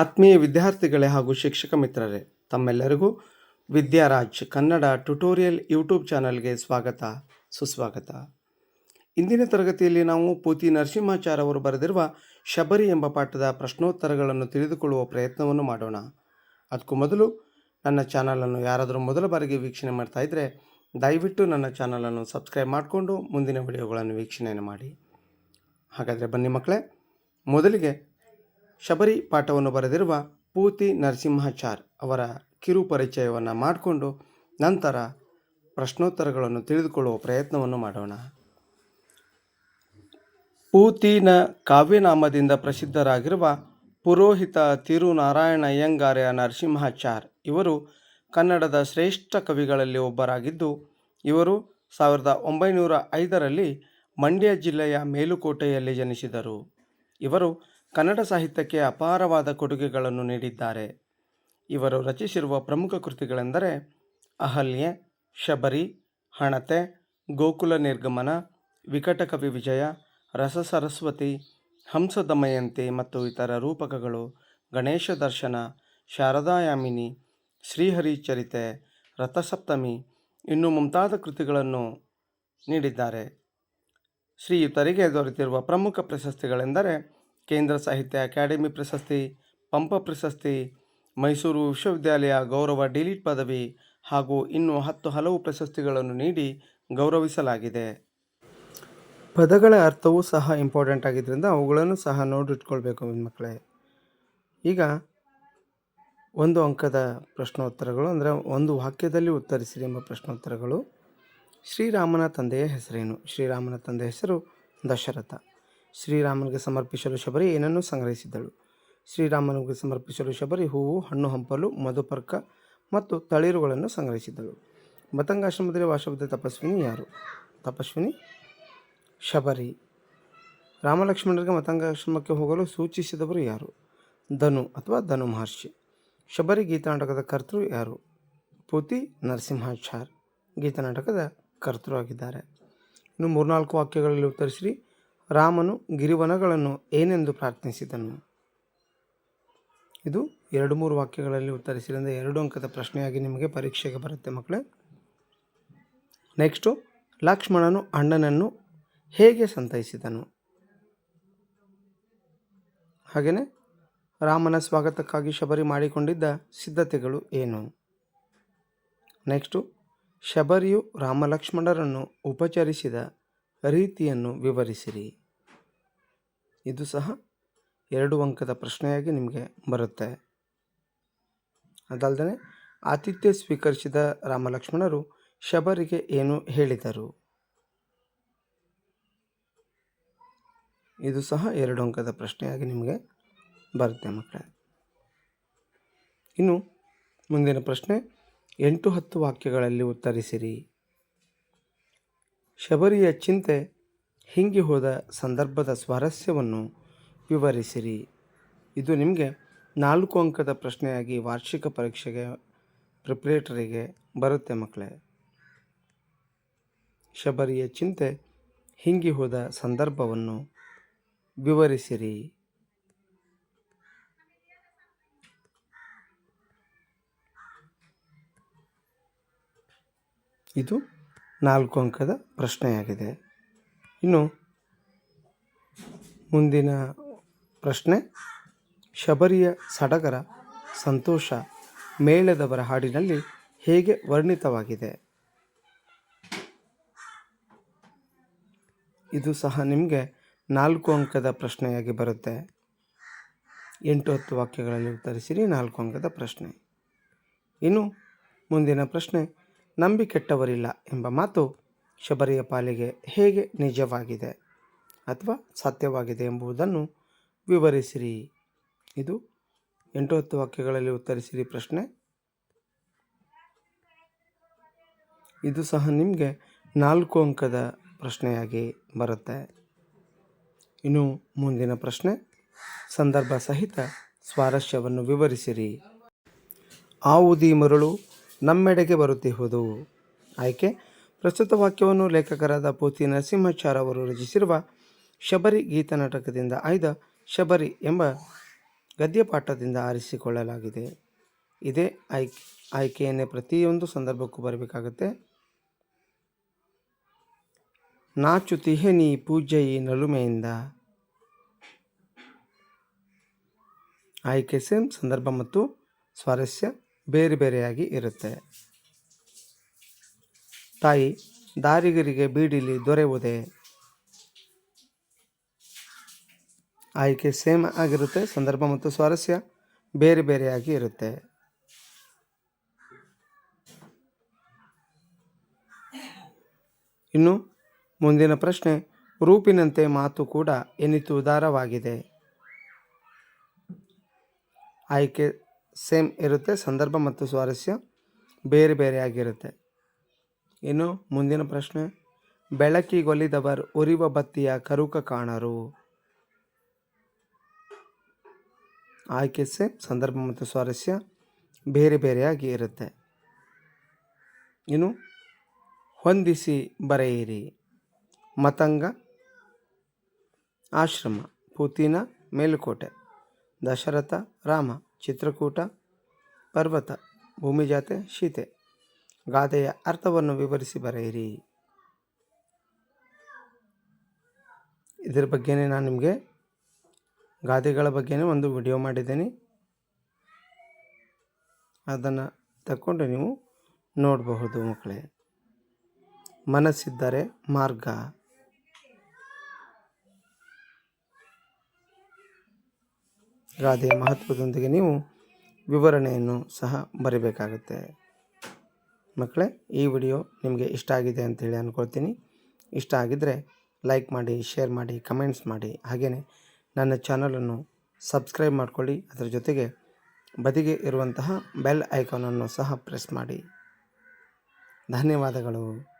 ಆತ್ಮೀಯ ವಿದ್ಯಾರ್ಥಿಗಳೇ ಹಾಗೂ ಶಿಕ್ಷಕ ಮಿತ್ರರೇ, ತಮ್ಮೆಲ್ಲರಿಗೂ ವಿದ್ಯಾರಾಜ್ ಕನ್ನಡ ಟ್ಯುಟೋರಿಯಲ್ ಯೂಟ್ಯೂಬ್ ಚಾನಲ್ಗೆ ಸ್ವಾಗತ, ಸುಸ್ವಾಗತ. ಇಂದಿನ ತರಗತಿಯಲ್ಲಿ ನಾವು ಪೂತಿ ನರಸಿಂಹಾಚಾರ್ ಅವರು ಬರೆದಿರುವ ಶಬರಿ ಎಂಬ ಪಾಠದ ಪ್ರಶ್ನೋತ್ತರಗಳನ್ನು ತಿಳಿದುಕೊಳ್ಳುವ ಪ್ರಯತ್ನವನ್ನು ಮಾಡೋಣ. ಅದಕ್ಕೂ ಮೊದಲು ನನ್ನ ಚಾನಲನ್ನು ಯಾರಾದರೂ ಮೊದಲ ಬಾರಿಗೆ ವೀಕ್ಷಣೆ ಮಾಡ್ತಾ ಇದ್ದರೆ ದಯವಿಟ್ಟು ನನ್ನ ಚಾನಲನ್ನು ಸಬ್ಸ್ಕ್ರೈಬ್ ಮಾಡಿಕೊಂಡು ಮುಂದಿನ ವಿಡಿಯೋಗಳನ್ನು ವೀಕ್ಷಣೆಯನ್ನು ಮಾಡಿ. ಹಾಗಾದರೆ ಬನ್ನಿ ಮಕ್ಕಳೇ, ಮೊದಲಿಗೆ ಶಬರಿ ಪಾಠವನ್ನು ಬರೆದಿರುವ ಪೂತಿ ನರಸಿಂಹಾಚಾರ್ ಅವರ ಕಿರು ಪರಿಚಯವನ್ನು ಮಾಡಿಕೊಂಡು ನಂತರ ಪ್ರಶ್ನೋತ್ತರಗಳನ್ನು ತಿಳಿದುಕೊಳ್ಳುವ ಪ್ರಯತ್ನವನ್ನು ಮಾಡೋಣ. ಪೂತಿನ ಕಾವ್ಯನಾಮದಿಂದ ಪ್ರಸಿದ್ಧರಾಗಿರುವ ಪುರೋಹಿತ ತಿರುನಾರಾಯಣ ಅಯ್ಯಂಗಾರ್ಯ ನರಸಿಂಹಾಚಾರ್ ಇವರು ಕನ್ನಡದ ಶ್ರೇಷ್ಠ ಕವಿಗಳಲ್ಲಿ ಒಬ್ಬರಾಗಿದ್ದು, ಇವರು ಸಾವಿರದ ಒಂಬೈನೂರ ಐದರಲ್ಲಿ ಮಂಡ್ಯ ಜಿಲ್ಲೆಯ ಮೇಲುಕೋಟೆಯಲ್ಲಿ ಜನಿಸಿದರು. ಇವರು ಕನ್ನಡ ಸಾಹಿತ್ಯಕ್ಕೆ ಅಪಾರವಾದ ಕೊಡುಗೆಗಳನ್ನು ನೀಡಿದ್ದಾರೆ. ಇವರು ರಚಿಸಿರುವ ಪ್ರಮುಖ ಕೃತಿಗಳೆಂದರೆ ಅಹಲ್ಯೆ, ಶಬರಿ, ಹಣತೆ, ಗೋಕುಲ ನಿರ್ಗಮನ ವಿಕಟಕವಿ ವಿಜಯ, ರಸ ಸರಸ್ವತಿ ಹಂಸ ದಮಯಂತಿ ಮತ್ತು ಇತರ ರೂಪಕಗಳು ಗಣೇಶ ದರ್ಶನ, ಶಾರದಾಯಾಮಿನಿ ಶ್ರೀಹರಿಚರಿತೆ ರಥಸಪ್ತಮಿ ಇನ್ನು ಮುಂತಾದ ಕೃತಿಗಳನ್ನು ನೀಡಿದ್ದಾರೆ. ಶ್ರೀಯುತರಿಗೆ ದೊರೆತಿರುವ ಪ್ರಮುಖ ಪ್ರಶಸ್ತಿಗಳೆಂದರೆ ಕೇಂದ್ರ ಸಾಹಿತ್ಯ ಅಕಾಡೆಮಿ ಪ್ರಶಸ್ತಿ, ಪಂಪ ಪ್ರಶಸ್ತಿ, ಮೈಸೂರು ವಿಶ್ವವಿದ್ಯಾಲಯ ಗೌರವ ಡಿಲಿಟ್ ಪದವಿ ಹಾಗೂ ಇನ್ನು ಹತ್ತು ಹಲವು ಪ್ರಶಸ್ತಿಗಳನ್ನು ನೀಡಿ ಗೌರವಿಸಲಾಗಿದೆ. ಪದಗಳ ಅರ್ಥವೂ ಸಹ ಇಂಪಾರ್ಟೆಂಟ್ ಆಗಿದ್ದರಿಂದ ಅವುಗಳನ್ನು ಸಹ ನೋಡಿಟ್ಕೊಳ್ಬೇಕು ಮಕ್ಕಳೇ. ಈಗ ಒಂದು ಅಂಕದ ಪ್ರಶ್ನೋತ್ತರಗಳು ಅಂದರೆ ಒಂದು ವಾಕ್ಯದಲ್ಲಿ ಉತ್ತರಿಸಿರಿ ಎಂಬ ಪ್ರಶ್ನೋತ್ತರಗಳು. ಶ್ರೀರಾಮನ ತಂದೆಯ ಹೆಸರೇನು? ಶ್ರೀರಾಮನ ತಂದೆಯ ಹೆಸರು ದಶರಥ. ಶ್ರೀರಾಮನಿಗೆ ಸಮರ್ಪಿಸಲು ಶಬರಿ ಏನನ್ನು ಸಂಗ್ರಹಿಸಿದಳು ಶ್ರೀರಾಮನಿಗೆ ಸಮರ್ಪಿಸಲು ಶಬರಿ ಹೂವು, ಹಣ್ಣು, ಹಂಪಲು, ಮಧುಪರ್ಕ ಮತ್ತು ತಳಿರುಗಳನ್ನು ಸಂಗ್ರಹಿಸಿದಳು ಮತಂಗಾಶ್ರಮದಲ್ಲಿ ವಾಸವಿದ್ದ ತಪಸ್ವಿನಿ ಯಾರು? ತಪಸ್ವಿನಿ ಶಬರಿ. ರಾಮಲಕ್ಷ್ಮಣರಿಗೆ ಮತಂಗಾಶ್ರಮಕ್ಕೆ ಹೋಗಲು ಸೂಚಿಸಿದವರು ಯಾರು? ಧನು ಅಥವಾ ಧನು ಮಹರ್ಷಿ. ಶಬರಿ ಗೀತನಾಟಕದ ಕರ್ತೃ ಯಾರು? ಪೂತಿ ನರಸಿಂಹಾಚಾರ್ ಗೀತನಾಟಕದ ಕರ್ತೃ ಆಗಿದ್ದಾರೆ. ಇನ್ನು ಮೂರ್ನಾಲ್ಕು ವಾಕ್ಯಗಳಲ್ಲಿ ಉತ್ತರಿಸಿರಿ. ರಾಮನು ಗಿರಿವನಗಳನ್ನು ಏನೆಂದು ಪ್ರಾರ್ಥಿಸಿದನು? ಇದು ಎರಡು ಮೂರು ವಾಕ್ಯಗಳಲ್ಲಿ ಉತ್ತರಿಸಿದ ಎರಡು ಅಂಕದ ಪ್ರಶ್ನೆಯಾಗಿ ನಿಮಗೆ ಪರೀಕ್ಷೆಗೆ ಬರುತ್ತೆ ಮಕ್ಕಳೇ. ನೆಕ್ಸ್ಟು ಲಕ್ಷ್ಮಣನು ಅಣ್ಣನನ್ನು ಹೇಗೆ ಸಂತೈಸಿದನು? ಹಾಗೆಯೇ ರಾಮನ ಸ್ವಾಗತಕ್ಕಾಗಿ ಶಬರಿ ಮಾಡಿಕೊಂಡಿದ್ದ ಸಿದ್ಧತೆಗಳು ಏನು? ನೆಕ್ಸ್ಟು ಶಬರಿಯು ರಾಮಲಕ್ಷ್ಮಣರನ್ನು ಉಪಚರಿಸಿದ ರೀತಿಯನ್ನು ವಿವರಿಸಿರಿ. ಇದು ಸಹ ಎರಡು ಅಂಕದ ಪ್ರಶ್ನೆಯಾಗಿ ನಿಮಗೆ ಬರುತ್ತೆ. ಅದಲ್ಲದೆ ಆತಿಥ್ಯ ಸ್ವೀಕರಿಸಿದ ರಾಮಲಕ್ಷ್ಮಣರು ಶಬರಿಗೆ ಏನು ಹೇಳಿದರು? ಇದು ಸಹ ಎರಡು ಅಂಕದ ಪ್ರಶ್ನೆಯಾಗಿ ನಿಮಗೆ ಬರುತ್ತೆ ಮಕ್ಕಳೇ. ಇನ್ನು ಮುಂದಿನ ಪ್ರಶ್ನೆ, ಎಂಟು ಹತ್ತು ವಾಕ್ಯಗಳಲ್ಲಿ ಉತ್ತರಿಸಿರಿ. ಶಬರಿಯ ಚಿಂತೆ ಹಿಂಗಿ ಹೋದ ಸಂದರ್ಭದ ಸ್ವಾರಸ್ಯವನ್ನು ವಿವರಿಸಿರಿ. ಇದು ನಿಮಗೆ ನಾಲ್ಕು ಅಂಕದ ಪ್ರಶ್ನೆಯಾಗಿ ವಾರ್ಷಿಕ ಪರೀಕ್ಷೆಗೆ, ಪ್ರಿಪ್ರೇಟರಿಗೆ ಬರುತ್ತೆ ಮಕ್ಕಳೇ. ಶಬರಿಯ ಚಿಂತೆ ಹಿಂಗಿ ಹೋದ ಸಂದರ್ಭವನ್ನು ವಿವರಿಸಿರಿ. ಇದು ನಾಲ್ಕು ಅಂಕದ ಪ್ರಶ್ನೆಯಾಗಿದೆ. ಇನ್ನು ಮುಂದಿನ ಪ್ರಶ್ನೆ, ಶಬರಿಯ ಸಡಗರ ಸಂತೋಷ ಮೇಳದವರ ಹಾಡಿನಲ್ಲಿ ಹೇಗೆ ವರ್ಣಿತವಾಗಿದೆ? ಇದು ಸಹ ನಿಮಗೆ ನಾಲ್ಕು ಅಂಕದ ಪ್ರಶ್ನೆಯಾಗಿ ಬರುತ್ತೆ. ಎಂಟು ಹತ್ತು ವಾಕ್ಯಗಳಲ್ಲಿ ಉತ್ತರಿಸಿರಿ, ನಾಲ್ಕು ಅಂಕದ ಪ್ರಶ್ನೆ. ಇನ್ನು ಮುಂದಿನ ಪ್ರಶ್ನೆ ನಂಬಿ ಕೆಟ್ಟವರಿಲ್ಲ ಎಂಬ ಮಾತು ಶಬರಿಯ ಪಾಲಿಗೆ ಹೇಗೆ ನಿಜವಾಗಿದೆ ಅಥವಾ ಸತ್ಯವಾಗಿದೆ ಎಂಬುದನ್ನು ವಿವರಿಸಿರಿ. ಇದು ಎಂಟು ಹತ್ತು ವಾಕ್ಯಗಳಲ್ಲಿ ಉತ್ತರಿಸಿರಿ ಪ್ರಶ್ನೆ. ಇದು ಸಹ ನಿಮಗೆ ನಾಲ್ಕು ಅಂಕದ ಪ್ರಶ್ನೆಯಾಗಿ ಬರುತ್ತೆ. ಇನ್ನು ಮುಂದಿನ ಪ್ರಶ್ನೆ. ಸಂದರ್ಭ ಸಹಿತ ಸ್ವಾರಸ್ಯವನ್ನು ವಿವರಿಸಿರಿ. ಆವುದಿ ಮರಳು ನಮ್ಮೆಡೆಗೆ ಬರುತ್ತಿರುವುದು. ಆಯ್ಕೆ? ಪ್ರಸ್ತುತ ವಾಕ್ಯವನ್ನು ಲೇಖಕರಾದ ಪೂತಿ ನರಸಿಂಹಾಚಾರ್ ಅವರು ರಚಿಸಿರುವ ಶಬರಿ ಗೀತ ನಾಟಕದಿಂದ ಆಯ್ದ ಶಬರಿ ಎಂಬ ಗದ್ಯಪಾಠದಿಂದ ಆರಿಸಿಕೊಳ್ಳಲಾಗಿದೆ. ಇದೇ ಆಯ್ಕೆ, ಆಯ್ಕೆಯನ್ನೇ ಪ್ರತಿಯೊಂದು ಸಂದರ್ಭಕ್ಕೂ ಬರಬೇಕಾಗುತ್ತೆ. ನಾಚುತಿಹೆ ನೀ ಪೂಜೆಯಿ ನಲುಮೆಯಿಂದ. ಆಯ್ಕೆ ಸೇಮ್, ಸಂದರ್ಭ ಮತ್ತು ಸ್ವಾರಸ್ಯ. ಬೇರೆ ಬೇರೆಯಾಗಿ ಇರುತ್ತೆ. ತಾಯಿ, ದಾರಿಗರಿಗೆ ಬೀಡಿಲಿ ದೊರೆಯುವುದೇ? ಆಯ್ಕೆ ಸೇಮ್ ಆಗಿರುತ್ತೆ, ಸಂದರ್ಭ ಮತ್ತು ಸ್ವಾರಸ್ಯ ಬೇರೆ ಬೇರೆಯಾಗಿ ಇರುತ್ತೆ. ಇನ್ನು ಮುಂದಿನ ಪ್ರಶ್ನೆ, ರೂಪಿನಂತೆ ಮಾತು ಕೂಡ ಎನಿತು ಉದಾರವಾಗಿದೆ. ಆಯ್ಕೆ ಸೇಮ್ ಇರುತ್ತೆ, ಸಂದರ್ಭ ಮತ್ತು ಸ್ವಾರಸ್ಯ ಬೇರೆ ಬೇರೆಯಾಗಿರುತ್ತೆ ಇನ್ನು ಮುಂದಿನ ಪ್ರಶ್ನೆ ಬೆಳಕಿಗೊಲಿದವರು ಉರಿವ ಬತ್ತಿಯ ಕರುಕ ಕಾಣರು. ಆಯ್ಕೆ ಸೇಮ್, ಸಂದರ್ಭ ಮತ್ತು ಸ್ವಾರಸ್ಯ ಬೇರೆ ಬೇರೆಯಾಗಿ ಇರುತ್ತೆ. ಇನ್ನು ಹೊಂದಿಸಿ ಬರೆಯಿರಿ. ಮತಂಗ, ಆಶ್ರಮ, ಪುತಿನ, ಮೇಲುಕೋಟೆ, ದಶರಥ, ರಾಮ. ಚಿತ್ರಕೂಟ, ಪರ್ವತ, ಭೂಮಿಜಾತೆ, ಶೀತೆ. ಗಾದೆಯ ಅರ್ಥವನ್ನು ವಿವರಿಸಿ ಬರೆಯಿರಿ. ಇದರ ಬಗ್ಗೆನೇ ನಾನು ನಿಮಗೆ ಗಾದೆಗಳ ಬಗ್ಗೆನೇ ಒಂದು ವಿಡಿಯೋ ಮಾಡಿದ್ದೀನಿ. ಅದನ್ನು ತಕ್ಕೊಂಡು ನೀವು ನೋಡಬಹುದು ಮಕ್ಕಳೇ. ಮನಸ್ಸಿದ್ದರೆ ಮಾರ್ಗ. ಗಾದೆಯ ಮಹತ್ವದೊಂದಿಗೆ ನೀವು ವಿವರಣೆಯನ್ನು ಸಹ ಬರೀಬೇಕಾಗುತ್ತೆ. ಮಕ್ಕಳೇ, ಈ ವಿಡಿಯೋ ನಿಮಗೆ ಇಷ್ಟ ಆಗಿದೆ ಅಂತೇಳಿ ಅಂದ್ಕೊಳ್ತೀನಿ ಇಷ್ಟ ಆಗಿದ್ದರೆ ಲೈಕ್ ಮಾಡಿ, ಶೇರ್ ಮಾಡಿ, ಕಮೆಂಟ್ಸ್ ಮಾಡಿ. ಹಾಗೆಯೇ ನನ್ನ ಚಾನಲನ್ನು ಸಬ್ಸ್ಕ್ರೈಬ್ ಮಾಡಿಕೊಳ್ಳಿ. ಅದರ ಜೊತೆಗೆ ಬದಿಗೆ ಇರುವಂತಹ ಬೆಲ್ ಐಕಾನನ್ನು ಸಹ ಪ್ರೆಸ್ ಮಾಡಿ. ಧನ್ಯವಾದಗಳು.